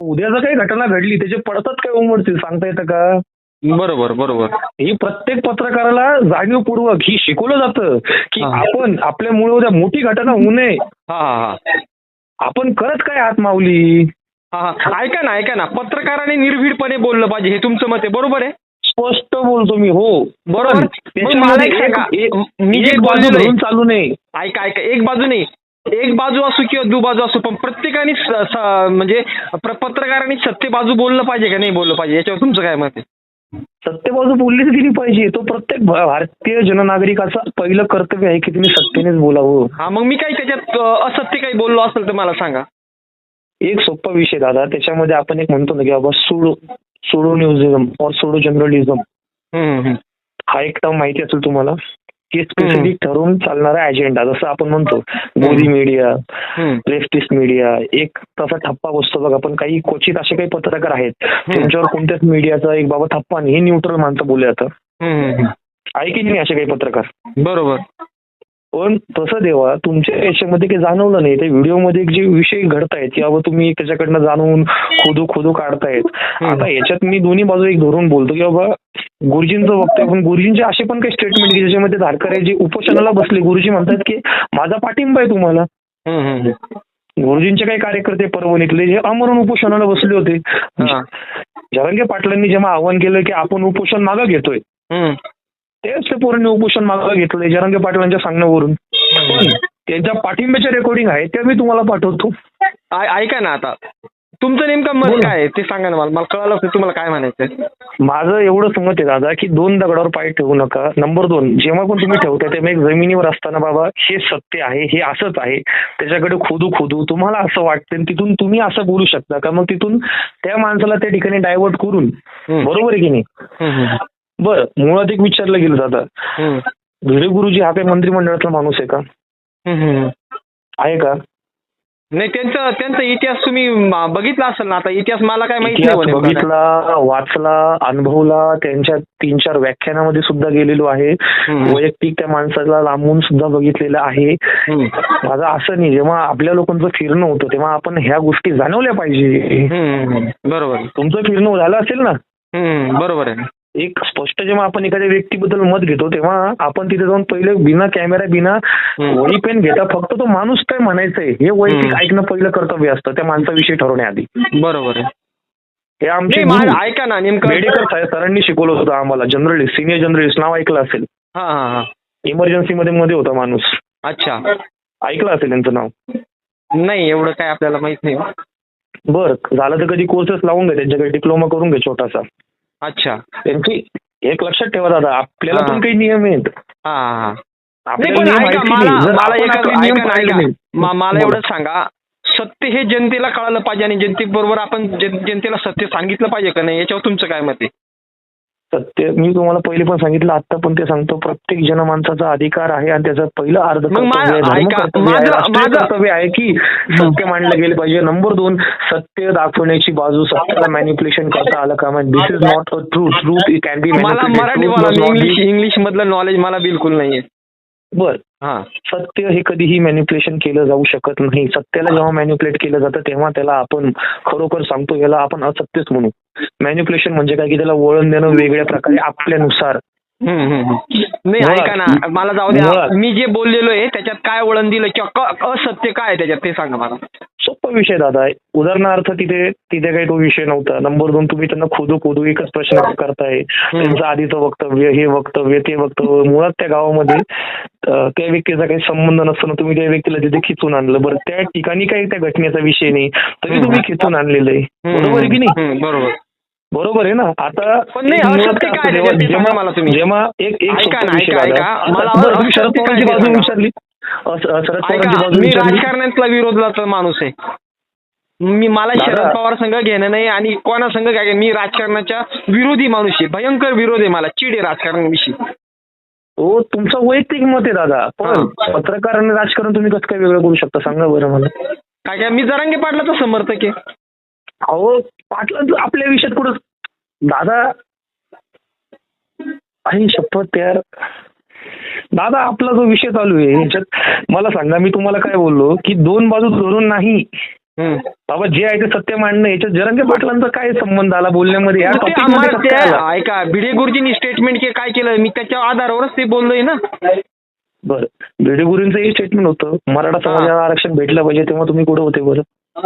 उद्या जर काही घटना घडली त्याचे पडतात काय उमडतील सांगता येतं का? बरोबर बरोबर. ही प्रत्येक पत्रकाराला जाणीवपूर्वक ही शिकवलं जातं की. आपण आपल्यामुळे उद्या मोठी घटना होऊ नये. हा हा हा. आपण करत काय आहात माऊली? हा हा. ऐका ना ऐका ना. पत्रकाराने निर्भीडपणे बोललं पाहिजे हे तुमचं मत आहे. बरोबर आहे? स्पष्ट बोलतो मी हो. बरोबर. मी जे एक बाजू चालू नये. ऐका ऐका. एक बाजू नाही. एक बाजू असो किंवा दु बाजू असो पण प्रत्येकाने म्हणजे पत्रकारांनी सत्य बाजू बोललं पाहिजे का नाही बोललं पाहिजे? याच्यावर तुमचं काय मत आहे? सत्य बाजू बोललीच गेली पाहिजे. तो प्रत्येक भारतीय जननागरिकाचं पहिलं कर्तव्य आहे की तुम्ही सत्तेनेच बोलावं. हा मग मी काही त्याच्यात असत्य काही बोललो असेल तर मला सांगा. एक सोपा विषय दादा त्याच्यामध्ये आपण एक म्हणतो ना की बाबा सोडो सोडो न्यूजिझम और सोडो जर्नलिझम. हा एक टर्म माहिती असेल तुम्हाला? की स्पेसिफिक ठरवून चालणारा अजेंडा जसं आपण म्हणतो मोदी मीडिया. लेफ्टिस्ट मीडिया एक तसा ठप्पा बसतो बघा पण काही क्वचित असे काही पत्रकार आहेत त्यांच्यावर कोणत्याच मीडियाचा एक बाबा ठप्पा नाही हे न्यूट्रल माणसं बोलले जातं. आहे की नाही असे काही पत्रकार? बरोबर. पण तसं देवा तुमच्या याच्यामध्ये काही जाणवलं नाही त्या व्हिडिओमध्ये जे विषय घडतायत बाबा तुम्ही त्याच्याकडनं जाणून खोदू खोदू काढतायत आता याच्यात मी दोन्ही बाजू एक धरून बोलतो की बाबा गुरुजींचं बघतोय पण गुरुजींचे असे पण काही स्टेटमेंट की ज्याच्यामध्ये धारकर आहे जे उपोषणाला बसले गुरुजी म्हणतात की माझा पाठिंबा आहे तुम्हाला. गुरुजींचे काही कार्यकर्ते परभणीतले जे अमरण उपोषणाला बसले होते. जरांगे पाटलांनी जेव्हा आव्हान केलं की आपण उपोषण मागं घेतोय. तेच ते पोरांनी उपोषण मागं घेतलंय जरांगे पाटलांच्या सांगण्यावरून. पण त्यांच्या पाठिंब्याच्या रेकॉर्डिंग आहे त्या मी तुम्हाला पाठवतो. ऐका ना आता. तुमचं नेमकं मत. काय आहे? ते सांगा ना मला. मला कळालं असेल तुम्हाला काय म्हणायचं माझं एवढं मत आहे दादा की दोन दगडावर पाय ठेवू नका. नंबर दोन जेव्हा पण तुम्ही ठेवताय तेव्हा एक जमिनीवर असताना बाबा हे सत्य आहे हे असंच आहे. त्याच्याकडे खोदू खोदू. तुम्हाला असं वाटतं आणि तिथून तुम्ही असं बोलू शकता का? मग तिथून त्या माणसाला त्या ठिकाणी डायव्हर्ट करून. बरोबर आहे की नाही. बरं मुळात एक विचारलं गेलं हम्म. भिडे गुरुजी हा काही मंत्रिमंडळातला माणूस आहे का. आहे का नाही त्यांचं त्यांचा इतिहास तुम्ही बघितला असेल ना आता इतिहास मला काय माहिती. बघितला वाचला अनुभवला त्यांच्या तीन चार व्याख्यानामध्ये सुद्धा गेलेलो आहे. वैयक्तिक त्या माणसाला लांबून सुद्धा बघितलेलं आहे. माझं असं नाही जेव्हा आपल्या लोकांचं फिरणं होतं तेव्हा आपण ह्या गोष्टी जाणवल्या पाहिजे. बरोबर तुमचं फिरणं झालं असेल ना बरोबर आहे एक स्पष्ट जेव्हा आपण एखाद्या व्यक्तीबद्दल मत घेतो तेव्हा आपण तिथे जाऊन पहिले बिना कॅमेरा बिना. वही पेन घेता फक्त तो माणूस काय म्हणायचंय हे वैयक्तिक. ऐकणं पहिलं कर्तव्य असतं त्या माणसाविषयी ठरवण्याआधी. बरोबर आहे. हे आमचे ऐका ना नेमकं सरांनी शिकवलं होतं आम्हाला जनरलिस्ट सिनियर जनरलिस्ट नाव ऐकलं असेल. इमर्जन्सी मध्ये मध्ये होता माणूस. अच्छा. ऐकलं असेल त्यांचं नाव. नाही एवढं काय आपल्याला माहीत नाही. बर झालं तर कधी कोर्सेस लावून घे त्यांच्याकडे डिप्लोमा करून घे छोटासा. अच्छा. त्यांची एक लक्षात ठेवा दादा आपल्याला. पण काही नियम आहेत. मला. एवढं सांगा. सत्य हे जनतेला कळालं पाहिजे आणि जनतेबरोबर आपण जन- जनतेला सत्य सांगितलं पाहिजे का नाही? याच्यावर तुमचं काय मत आहे? सत्य मी तुम्हाला पहिले पण सांगितलं आता पण ते सांगतो. प्रत्येक जनमानसाचा अधिकार आहे आणि त्याचं पहिलं अर्ध कर्तव्य आहे, की सत्य मांडलं गेलं पाहिजे. नंबर दोन सत्य दाखवण्याची बाजू सत्याला मॅनिप्युलेशन करता आलं का? This is not a truth truth can be मला मराठी बोला इंग्लिश मधलं नॉलेज मला बिलकुल नाहीये. बर. सत्य हे कधीही मॅन्युप्युलेशन केलं जाऊ शकत नाही. सत्याला जेव्हा मॅन्युप्युलेट केलं जातं तेव्हा त्याला आपण खरोखर सांगतो याला आपण असत्यच म्हणू. मॅन्युप्युलेशन म्हणजे काय? की त्याला वळण देणं वेगळ्या प्रकारे आपल्यानुसार. नाही ऐका ना. मला जाऊ द्या. मी जे बोललेलो आहे त्याच्यात काय वळण दिलं? किंवा क- असत्य काय आहे त्याच्यात? ते सांगा मला. सोपा विषय दादा. उदाहरणार्थ तिथे तिथे काही तो विषय नव्हता. नंबर दोन तुम्ही त्यांना खोदू खोदू एकच प्रश्न करताय. त्यांचं आधीचं वक्तव्य हे वक्तव्य ते वक्तव्य. मुळात त्या गावामध्ये त्या व्यक्तीचा काही संबंध नसताना तुम्ही त्या व्यक्तीला तिथे खिचून आणलं. बरं त्या ठिकाणी काही त्या घटनेचा विषय नाही. तरी तुम्ही खिचून आणलेलं आहे. बरोबर की नाही? बरोबर. बरोबर आहे ना आता पण नाही, काय ते सांगा मला तुम्ही. जेव्हा एक एक ऐका ना, ऐका. ऐका. मला तुम्ही शरद असत्य काय पवारांची ते बाजू सांगा. विचारली शरद पवारांची बाजू मी विचारली राजकारणातला विरोधाचा माणूस आहे मी मला दादा. शरद पवार संघ घेणं नाही आणि कोणा संघ काय. मी राजकारणाच्या विरोधी माणूस आहे भयंकर विरोध आहे मला चिड आहे राजकारणाविषयी हो तुमचं वैयक्तिक मत आहे दादा पण हा. पत्रकार आणि राजकारण तुम्ही कसं काय वेगळं करू शकता सांगा बरं मला काय काय मी जरांगे पाटलाचा समर्थक आहे अहो पाटलं आपल्या विषयात कुठं दादा आई शपथ यार दादा आपला जो विषय चालू आहे ह्याच्यात मला सांगा मी तुम्हाला काय बोललो की दोन बाजू धरून नाही. बाबा जे आहे ते सत्य मांडणं याच्यात जरंगे पाटलांचा काय संबंध आला बोलण्यामध्ये? ऐका भिडे गुरुजींनी स्टेटमेंट काय केलं? मी त्याच्या आधारावरच ते बोललोय ना. बरं. भिडे गुरुंचं हे स्टेटमेंट होतं. मराठा समाजाला आरक्षण भेटलं पाहिजे तेव्हा तुम्ही कुठे होते बरं?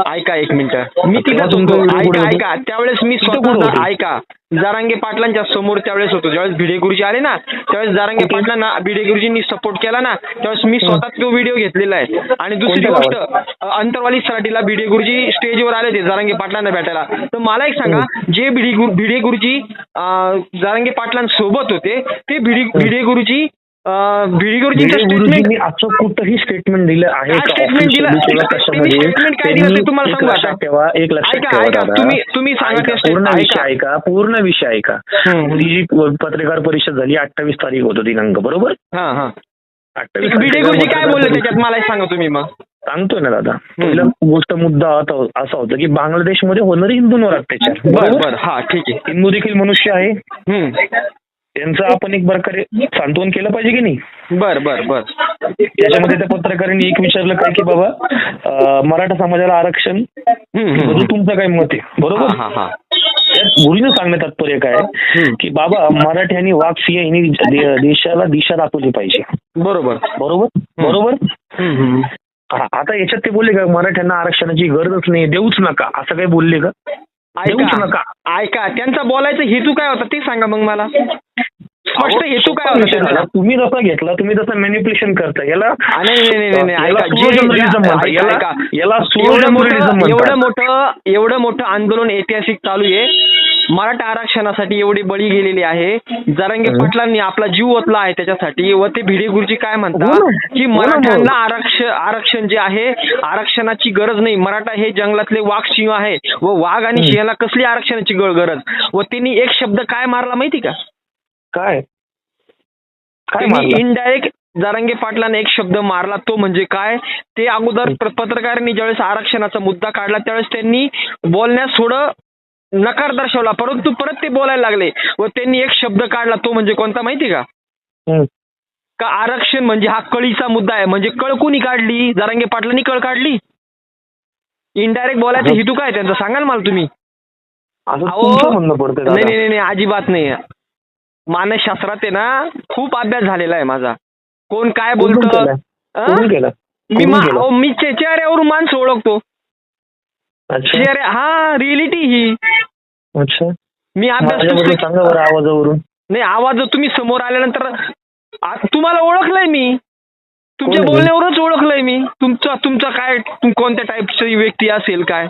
ऐका एक मिनिट. मी तिथेच होतो. ऐका ऐका. त्यावेळेस मी स्वतः? ऐका. जारांगे पाटलांच्या समोर त्यावेळेस होतो. ज्यावेळेस भिडे गुरुजी आले ना त्यावेळेस जारांगे? पाटलांना भिडे गुरुजींनी सपोर्ट केला ना त्यावेळेस मी स्वतः तो व्हिडिओ घेतलेला आहे. आणि दुसरी गोष्ट अंतरवाली सराटीला भिडे गुरुजी स्टेजवर आले होते जारांगे पाटलांना भेटायला. तर मला एक सांगा जे भिडे गुरु भिडे गुरुजी जारांगे पाटलांसोबत होते ते भिडे गुरुजी गुरुजींनी असं कुठंही स्टेटमेंट दिलं आहे आता. ठेवा एक लक्षात ऐका. तुम्ही- सांगा. पूर्ण. विषय ऐका पूर्ण विषय ऐका हम्म. ती जी पत्रकार परिषद झाली अठ्ठावीस तारीख होतो दिनांक बरोबर अठ्ठावीस गुरुजी काय बोलले त्याच्यात मला सांगा तुम्ही मग सांगतोय ना दादा पहिलं गोष्ट मुद्दा असा होता की बांगलादेशमध्ये होणारे हिंदूंवर अत्याचार बर बरोबर? बर हा ठीक आहे हिंदू देखील मनुष्य आहे. त्यांचं आपण एक प्रकारे सांत्वन केलं पाहिजे की नाही? बर बर बर. त्याच्यामध्ये त्या पत्रकारांनी एक विचारलं काय की बाबा मराठा समाजाला आरक्षण. बद्दल तुमचं काय मत आहे? बरोबर? गुरुजीनं सांगण्यात तात्पर्य काय. की बाबा मराठी आणि वाघ सिंह यांनी देशाला दिशा दाखवली पाहिजे. बरोबर. बरोबर? बरोबर? आता याच्यात ते बोलले का मराठ्यांना आरक्षणाची गरजच नाही देऊच नका. असं काही बोलले का? ऐका ऐका त्यांचा बोलायचा हेतू काय होता ते सांगा मग मला. स्पष्ट हेतू काय होता तुम्ही जसा घेतला तुम्ही तसं मॅनिप्युलेशन करता याला एवढं मोठं एवढं. मोठं आंदोलन ऐतिहासिक चालू आहे. मराठा आरक्षणासाठी एवढी बळी गेलेली आहे. जरांगे हं. पाटलांनी आपला जीव ओतला आहे त्याच्यासाठी. व ते भिडे गुरुजी काय हो म्हणतात ना. की हो. मराठ्यांना आरक्षण आरक्षण जे आहे आरक्षणाची गरज नाही. मराठा हे जंगलातले वाघ सिंह आहे. व वाघ आणि हं. सिंहाला कसली आरक्षणाची गरज? व त्यांनी एक शब्द काय मारला माहिती का? काय? इनडायरेक्ट जारांगे पाटलाने एक शब्द मारला तो म्हणजे काय? ते अगोदर पत्रकारांनी ज्यावेळेस आरक्षणाचा मुद्दा काढला त्यावेळेस त्यांनी बोलण्यास थोडं नकार दर्शवला परंतु परत ते बोलायला लागले व त्यांनी एक शब्द काढला तो म्हणजे कोणता माहिती का. का आरक्षण म्हणजे हा कळीचा मुद्दा आहे म्हणजे कळ कुणी काढली? जारांगे पाटलांनी कळ काढली? इनडायरेक्ट बोलायचा हेतू काय त्यांचा? सांगाल मला तुम्ही? नाही नाही, अजिबात नाही. मानसशास्त्रात आहे ना खूप अभ्यास झालेला आहे माझा. कोण काय बोलतं? मी मा- चेहऱ्यावरून माणसं ओळखतो. चेहरे हा रिअलिटी ही. अच्छा. मी अभ्यास आवाजावरून. नाही आवाज तुम्ही समोर आल्यानंतर तुम्हाला ओळखलंय मी. तुमच्या? बोलण्यावरच ओळखलंय मी. तुमचा तुमचा काय कोणत्या टाईपची व्यक्ती असेल काय?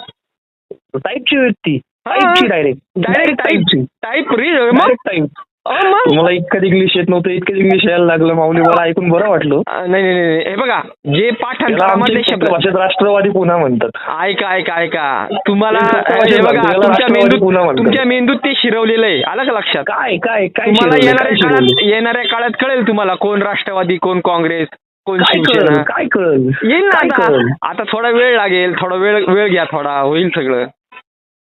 टाईपची व्यक्ती. डायरेक्ट डायरेक्ट टाईपची टाईप टाईप मग तुम्हाला इतकं इंग्लिश येत नव्हतं इतकं इंग्लिश यायला लागलं माऊली मला ऐकून बरं वाटलं. नाही नाही नाही हे बघा जे शब्द भाषेत राष्ट्रवादी पुन्हा म्हणतात. ऐका ऐका ऐका. तुम्हाला हे बघा तुमच्या मेंदूत. तुमच्या मेंदूत ते शिरवलेलं आहे. आलं का लक्षात? काय काय काय तुम्हाला? येणाऱ्या काळात? येणाऱ्या काळात कळेल तुम्हाला कोण राष्ट्रवादी कोण काँग्रेस कोण शिवसेना. काय कळलं? येईल ना आता? आता थोडा वेळ लागेल थोडा वेळ वेळ घ्या थोडा. होईल सगळं.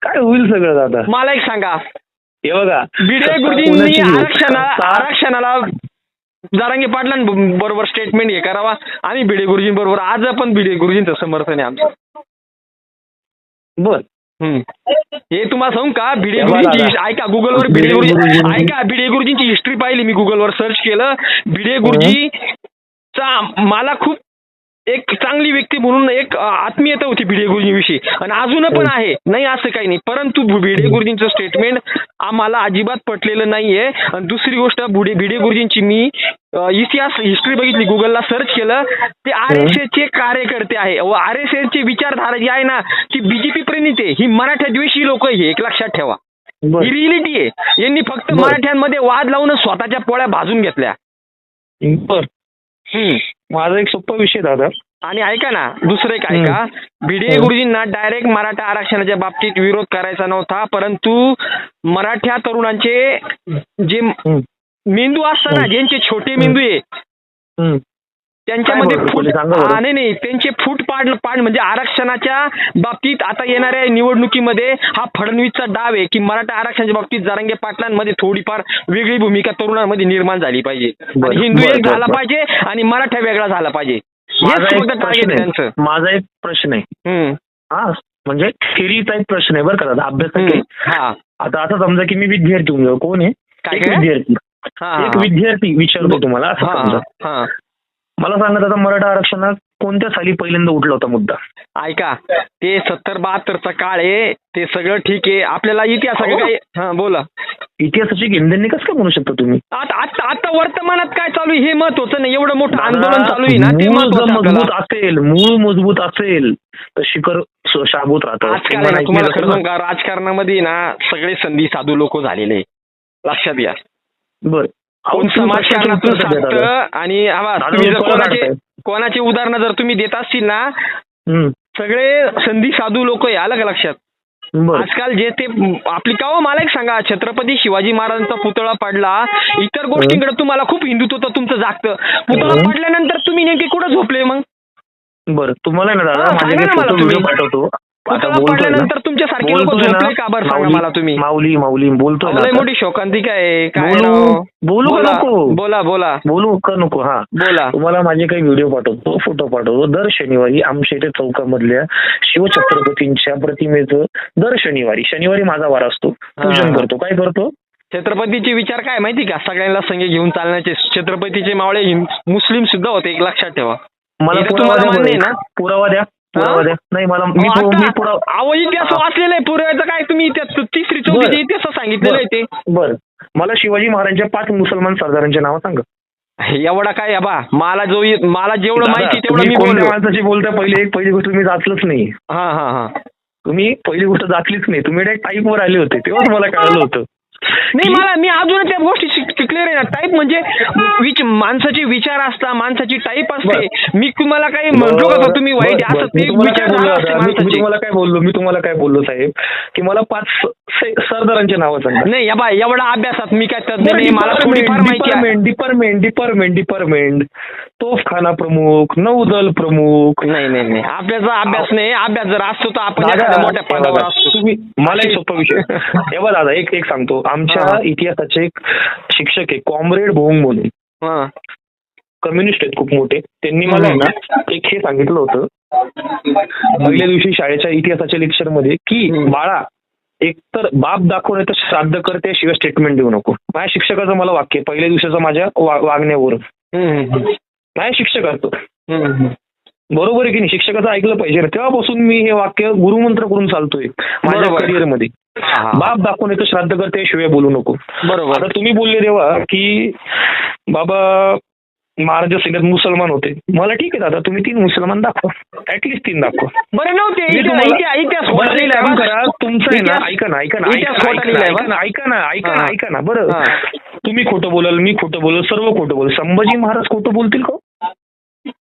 काय होईल सगळं दादा मला एक सांगा. हे बघा. गुरुजींनी कोणाची आहे? आरक्षणा सत्ता- आरक्षणाला जारांगे पाटलां बरोबर स्टेटमेंट हे करावा. आणि भिडे गुरुजींबरोबर आज पण भिडे गुरुजींचं समर्थन आहे आमचं. बर. हे तुम्हाला सांगू का? भिडे गुरुजींची ऐका गुगलवर भिडे गुरुजी ऐका भिडे गुरुजींची हिस्ट्री पाहिली मी गुगलवर सर्च केलं. भिडे गुरुजी चा मला खूप एक चांगली व्यक्ती म्हणून एक आत्मीयता होती भिडे गुरुजीविषयी आणि अजून पण आहे. नाही असं काही नाही. परंतु भिडे गुरुजींचं स्टेटमेंट आम्हाला अजिबात पटलेलं नाहीये. आणि दुसरी गोष्ट भिडे गुरुजींची मी इतिहास हिस्ट्री बघितली गुगलला सर्च केलं ते आर एस चे कार्यकर्ते आहे. व आर एस ची विचारधारा जी आहे ना ती बीजेपी प्रणित आहे. ही मराठा द्वेषी लोक हे एक लक्षात ठेवा. ही रिअलिटी आहे. यांनी फक्त. मराठ्यांमध्ये वाद लावून स्वतःच्या पोळ्या भाजून घेतल्या. बर. माझा एक सोपा विषय दादा आणि ऐका ना दुसरं एक ऐका भिडे. गुरुजींना डायरेक्ट मराठा आरक्षणाच्या बाबतीत विरोध करायचा नव्हता परंतु मराठा तरुणांचे जे. मेंदू असतात ना. ज्यांचे छोटे मेंदू आहे. त्यांच्यामध्ये नाही नाही. त्यांचे फूट पाड पाड म्हणजे आरक्षणाच्या बाबतीत आता येणाऱ्या निवडणुकीमध्ये हा फडणवीसचा डाव आहे की मराठा आरक्षणाच्या बाबतीत जारंगे पाटलांमध्ये थोडीफार वेगळी भूमिका तरुणांमध्ये निर्माण झाली पाहिजे. हिंदू एक झाला. पाहिजे आणि मराठा वेगळा झाला पाहिजे. माझा एक प्रश्न आहे. एक. हा म्हणजे थिअरी टाईप प्रश्न आहे बरं का दादा. अभ्यास. हा. आता असं समजा की मी विद्यार्थी होऊन कोण आहे? एक? विद्यार्थी. एक विद्यार्थी विचारतो तुम्हाला असं समजा. मला सांगा दादा मराठा आरक्षणात कोणत्या साली पहिल्यांदा उठला होता मुद्दा? ऐका ते सत्तर बहात्तरचा काळ आहे ते सगळं ठीक आहे. आपल्याला इतिहासाकडे हो. हा बोला. इतिहासाची गेंद्यांनी कसं काय म्हणू शकता तुम्ही? आता आता आता वर्तमानात काय चालू आहे हे महत्वाचं नाही. एवढं मोठं आंदोलन चालू आहे ना ते मूळ महत्वाचं जर आपल्याला. मजबूत असेल मूळ मजबूत असेल तर शिखर स- शाबूत राहतं. आजकाल आहे ना, तुम्हाला खरं सांगू का राजकारणामध्ये ना सगळे संधी साधू लोक झालेले लक्षात घ्या. बर. समाजकारणातून सांगतं आणि तुम्ही जर कोणाचे? कोणाचे उदाहरण जर तुम्ही देत असतील ना सगळे संधी साधू लोक आहे आलं का लक्षात? आजकाल जे ते आपली का हो, मला एक सांगा छत्रपती शिवाजी महाराजांचा पुतळा पडला इतर गोष्टींकडे तुम्हाला खूप हिंदुत्व तुमचं जागतं. पुतळा. पडल्यानंतर तुम्ही नेमके कुठं झोपले मग? बर तुम्हाला ना दादा. पाठवतो. पडल्यानंतर तुमच्यासारखे लोक बोलतोय ना, झोपले का बरं सांगा मला तुम्ही? माऊली माऊली बोलतोय ना लय. मोठी शोकांतिका आहे? काय बोलू- का बोला. नको? बोला बोला. बोलू का नको? हा. बोला. तुम्हाला माझे काही व्हिडिओ पाठवतो फोटो पाठवतो. दर शनिवारी आमच्या इथे चौकामधल्या शिवछत्रपतींच्या प्रतिमेचं दर शनिवारी शनिवारी माझा वार असतो. पूजन हा. करतो. काय करतो? छत्रपतीचे विचार काय माहिती का? सगळ्यांना संघ घेऊन चालण्याचे. छत्रपतीचे मावळे हिं- मुस्लिम सुद्धा होते एक लक्षात ठेवा. मला पुरावा तुम्हाला मान्य आहे. ना? पुरावा द्या. नाही मला मी अहो, इतिहास. वाचलेला आहे पूर्वीचं काय तुम्ही इतिहास तिसरी. चौथीचे इतिहास सांगितलेलं आहे ते. बर. मला शिवाजी महाराजांच्या पाच मुसलमान सरदारांची नावं सांगा. एवढा काय बा? मला जो मला जेवढं माहिती तेवढं मी कोणत्या माणसाची बोलता पहिली एक पहिली गोष्ट तुम्ही जाचलंच नाही. हा हा हा. तुम्ही पहिली गोष्ट जाचलीच नाही. तुम्ही डायरेक्ट टाईपवर आले होते. तेव्हाच मला कळलं होतं. नाही मला मी अजून त्या गोष्टी क्लिअर आहे ना. टाईप म्हणजे माणसाचे विचार असता माणसाची टाईप असते. मी तुम्हाला काही म्हणतो का? तुम्ही वाईट असं ते? मी- तुम्हाला काय बोललो? मी तुम्हाला काय बोललो साहेब? की मला पाच सरदारांचे नावं सांगा. नाही या बाय एवढा अभ्यासात मी काय तज्ञ नाही. मला डिपार्टमेंट डिपार्टमेंट डिपार्टमेंट डिपार्टमेंट तोफखाना प्रमुख नौदल प्रमुख. नाही नाही नाही. आपल्याचा अभ्यास नाही. अभ्यास जर असतो तर आपण मोठ्या पदावर असतो. तुम्ही मला एक सोपा विषय. बघा दादा एक एक सांगतो. आमच्या. इतिहासाचे एक शिक्षक आहे कॉम्रेड भोंग म्हणून. हा. कम्युनिस्ट आहेत खूप मोठे. त्यांनी मला ना एक हे सांगितलं होतं. पहिल्या दिवशी शाळेच्या इतिहासाच्या लेक्चरमध्ये की. बाळा एकतर बाप दाखवून तर श्राद्ध करते शिवाय स्टेटमेंट देऊ नको. माझ्या शिक्षकाचं मला वाक्य आहे, पहिल्या दिवसाचं माझ्या वा- वागण्यावरून हम्म, हम्म, माझ्या शिक्षकाचं. बरोबर आहे की नाही? शिक्षकाचं ऐकलं पाहिजे तेव्हापासून मी हे वाक्य गुरुमंत्र करून चालतोय. माझ्या बरोबर. हा, हा. बाप दाखवून तर श्राद्ध करते शिवाय बोलू नको. बरोबर. आता तुम्ही बोलले तेव्हा की बाबा महाराज सैन्यात मुसलमान होते. मला ठीक आहे दादा तुम्ही तीन मुसलमान दाखवा. ऍटलिस्ट तीन दाखवा. बरं नव्हते. तुमचं आहे ना ऐका ना ऐका ना ऐका. ना ऐका ना ऐका ना हा. ऐका ना बरं. हा. तुम्ही खोटं बोलाल मी खोटं बोलल सर्व खोटं बोल संभाजी महाराज खोटं बोलतील का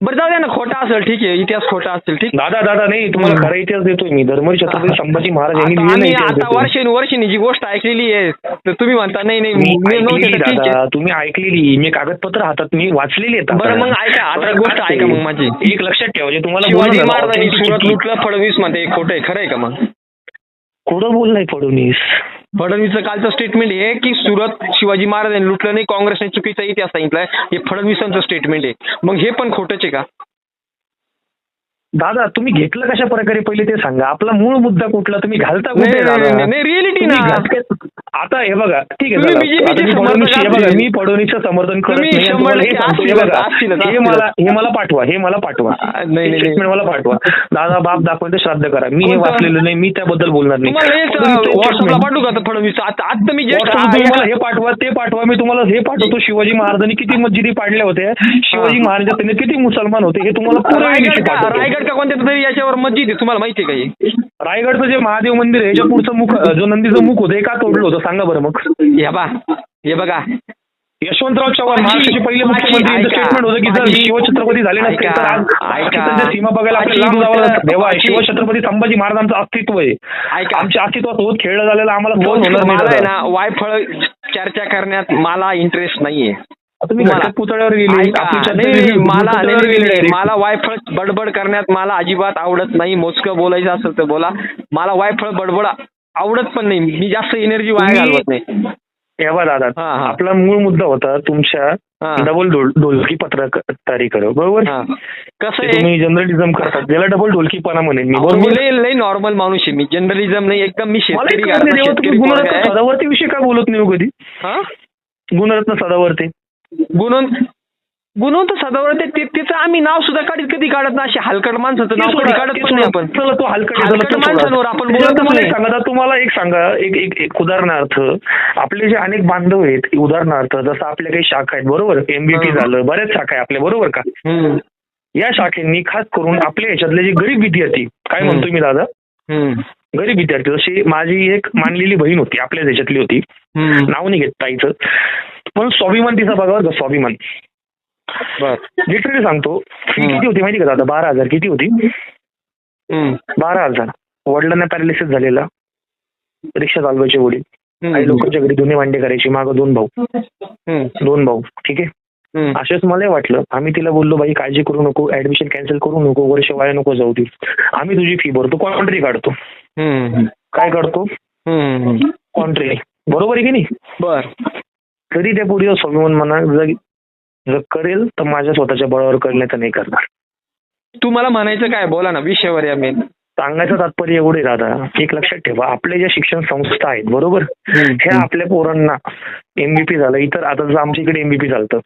बरं जाऊ द्या ना खोटा असेल ठीक आहे इतिहास खोटा असेल ठीक दादा दादा नाही तुम्हाला. खरा इतिहास देतोय मी धर्मवीर छत्रपती संभाजी महाराज यांनी लिहिलेला आम्ही इतिहास आता देतोय. वर्षानुवर्षीनी जी गोष्ट ऐकलेली आहे तर तुम्ही म्हणता नाही नाही मी मी नव्हते ऐकलेली तर ठीक आहे दादा तुम्ही ऐकलेली मी कागदपत्र हातात मी वाचलेली आहेत. बरं, मग ऐका, आता गोष्ट ऐका? मग माझी. एक लक्षात ठेवा जे तुम्हाला शिवाजी ना, महाराजांनी authenticity. सुरत लुटलं फडणवीसमध्ये खोटं आहे खरं आहे का मग खोटं बोललाय फडणवीस फडणवीसचं कालचं स्टेटमेंट आहे की सुरत शिवाजी महाराजांनी लुटलं नाही काँग्रेसने चुकीचा इतिहास सांगितलाय. हे फडणवीसांचं स्टेटमेंट आहे मग हे पण खोटंच आहे का? दादा तुम्ही घेतलं कशा प्रकारे पहिले ते सांगा. आपला मूळ मुद्दा कुठला? तुम्ही घालता कुठे तुम्ही ना. आता हे बघा ठीक आहे मी फडणवीसचं समर्थन करत हे. मला हे मला पाठवा हे मला पाठवा. स्टेटमेंट मला पाठवा. दादा बाप दाखवून ते श्राद्ध करा. मी हे? वाचलेलं नाही मी त्याबद्दल बोलणार नाही. व्हॉट्सअपला. पाठवू का फडणवीस? आता मी मला हे पाठवा ते पाठवा. मी तुम्हाला हे पाठवतो. शिवाजी महाराजांनी किती मस्जिदी पाडल्या होत्या. शिवाजी महाराज त्यांनी किती मुसलमान होते हे तुम्हाला रायगड का कोणत्या तरी याच्यावर मस्जिद आहे तुम्हाला माहिती आहे का हे? रायगडचं जे महादेव मंदिर आहे याच्या पुढचं मुख जो नंदीचं मुख होतं हे का तोडलं होतं? सांगा बरं मग. हे बा हे बघा. यशवंतराव चव्हाण महाराष्ट्राचे पहिले माझी- मुख्यमंत्री यांचं ऐका, स्टेटमेंट होतं की जर माझी- शिवछत्रपती झाले नसते तर आज ऐका. पाकिस्तानच्या सीमा बघायला आपल्याला लांब जावं गोष्ट- लागतं. तेव्हा माझी- शिवछत्रपती संभाजी महाराजांचं अस्तित्व आहे. ऐका. आमच्या अस्तित्वासोबत खेळलं झालेलं आम्हाला सहन होणार मला आहे नाही ना वायफळ चर्चा करण्यात मला इंटरेस्ट नाहीये. पुतळ्यावर मला वायफळ बडबड करण्यात मला अजिबात आवडत नाही. मोजकं बोलायचं असेल तर बोला. मला वायफळ बडबड आवडत पण नाही. मी जास्त एनर्जी वाया घालवत नाही. हे बघा दादा. आपला मूळ मुद्दा होता तुमच्या. डबल ढोल ढोलकी पत्रकारिता करो बरोबर. कसं तुम्ही जर्नलिझम करतात. त्याला डबल ढोलकीपणा म्हणेन मी नॉर्मल माणूस आहे मी. जर्नलिझम नाही एकदम मी शेतकरी विषयी का बोलत नाही हो कधी? गुणरत्न सदावर्ती. गुणवंत गुणवंत सदावर ते ते- तिचं आम्ही नाव सुद्धा काढत कधी काढत नाही असे हलकट माणसाचं नाव कधी काढत नाही आपण चला तो हलकट. माणसांवर आपण नाही. एक सांगा तुम्हाला एक सांगा एक एक एक उदाहरणार्थ आपले जे अनेक बांधव आहेत उदाहरणार्थ जसं आपल्या काही शाखा आहेत बरोबर एमबीपी. झालं बऱ्याच शाखा आहे आपल्या बरोबर का. या शाखेंनी खास करून आपल्या ह्याच्यातले जे गरीब विद्यार्थी काय. म्हणतो मी दादा. गरीब विद्यार्थी जशी माझी एक मानलेली बहीण होती आपल्या देशातली होती. नाव नाही घेत ताईचं पण स्वाभिमान तिचा बघा का, स्वाभिमान. लिटरली सांगतो फी. किती होती माहिती का दादा? बारा हजार किती होती. बारा हजार. वडिलांना पॅरालिसिस झालेला. रिक्षा चालवायचे वडील. काही लोकांच्या घरी दोन्ही वांडे करायचे मागं दोन भाऊ. दोन भाऊ ठीक आहे. असेच मला वाटलं आम्ही तिला बोललो बाई काळजी करू नको ऍडमिशन कॅन्सल करू नको वर्ष वाया नको जाऊ दे आम्ही तुझी फी भरतो कॉन्ट्री काढतो. काय काढतो. कॉन्ट्री बरोबर आहे की नाही? बर. तरी त्या पुढे स्वाभिमान म्हणा जर जर करेल तर माझ्या स्वतःच्या बळावर करण्याचं नाही करणार. तू मला म्हणायचं काय? बोला ना विषयावर या मेन सांगायचं तात्पर्य एवढे दादा एक लक्षात ठेवा आपल्या ज्या शिक्षण संस्था आहेत बरोबर? हे आपल्या पोरांना एमबीपी झालं इतर आता जसं आमच्या इकडे एमबीपी चालतं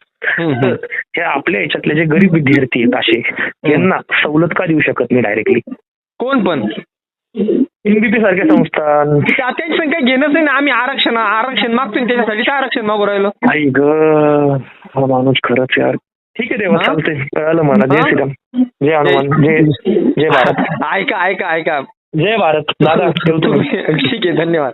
हे आपल्या याच्यातले जे गरीब विद्यार्थी आहेत असे यांना सवलत का देऊ शकत नाही डायरेक्टली कोण पण? एमबीपी सारख्या संस्था त्या- त्यांचं काही घेणंच नाही ना आम्ही आरक्षण आरक्षण मागतोय ना त्याच्यासाठी आरक्षण मागू राहिलो. आई ग हा माणूस खरंच यार. ठीक आहे देवा? चालतंय. कळालं मला. जय? श्रीराम. जय हनुमान. जय जय भारत. ऐका ऐका ऐका. जय भारत. दादा ठेवतो. ठीक आहे धन्यवाद.